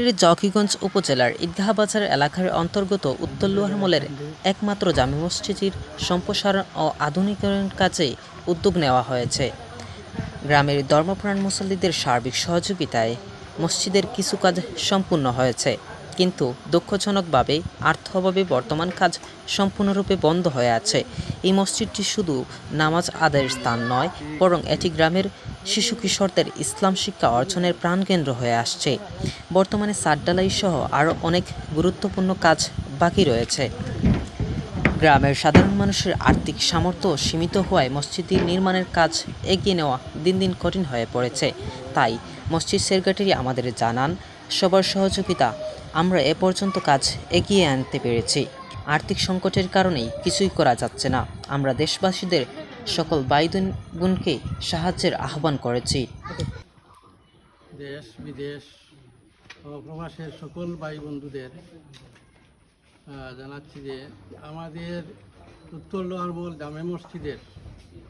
রাজশাহীর জকিগঞ্জ উপজেলার ঈদগাহ বাজার এলাকার অন্তর্গত উত্তর লোহারমলের একমাত্র জামি মসজিদের সম্প্রসারণ ও আধুনিকরণ কাজে উদ্যোগ নেওয়া হয়েছে। গ্রামের ধর্মপ্রাণ মুসল্লিদের সার্বিক সহযোগিতায় মসজিদের কিছু কাজ সম্পূর্ণ হয়েছে, কিন্তু দুঃখজনকভাবে আর্থ অভাবে বর্তমান কাজ সম্পূর্ণরূপে বন্ধ হয়ে আছে। এই মসজিদটি শুধু নামাজ আদায়ের স্থান নয়, বরং এটি গ্রামের শিশু কিশোরদের ইসলাম শিক্ষা অর্জনের প্রাণকেন্দ্র হয়ে আসছে। বর্তমানে সাতডালাই সহ আরও অনেক গুরুত্বপূর্ণ কাজ বাকি রয়েছে। গ্রামের সাধারণ মানুষের আর্থিক সামর্থ্য সীমিত হওয়ায় মসজিদটি নির্মাণের কাজ এগিয়ে নেওয়া দিন দিন কঠিন হয়ে পড়েছে। তাই মসজিদ সেক্রেটারি আমাদের জানান, সবার সহযোগিতা। আমরা এ পর্যন্ত কাজ এগিয়ে আনতে পেরেছি। আর্থিক সংকটের কারণেই কিছুই করা যাচ্ছে না। আমরা দেশবাসীদের সকল বাইদুন গুণকে সাহায্যের আহ্বান করেছি। দেশ, বিদেশ ও প্রবাসের সকল ভাই বন্ধুদের জানাচ্ছি যে আমাদের উত্তর লোহারমল জামে মসজিদের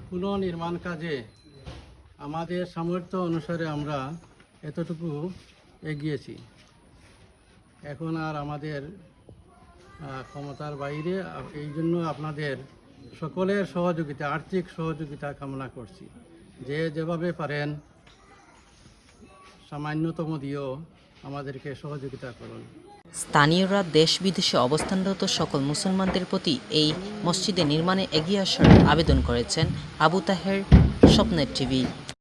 পুনর্নির্মাণ কাজে আমাদের সামর্থ্য অনুসারে আমরা এতটুকু এগিয়েছি। এখন আর আমাদের ক্ষমতার বাইরে এই জন্য আপনাদের সকলের সহযোগিতা, আর্থিক সহযোগিতা কামনা করছি। যে যেভাবে পারেন, সামান্যতম দিয়েও আমাদেরকে সহযোগিতা করুন। স্থানীয়রা দেশ বিদেশে অবস্থানরত সকল মুসলমানদের প্রতি এই মসজিদে নির্মাণে এগিয়ে আসার আবেদন করেছেন আবু তাহের, স্বপ্নের টিভি।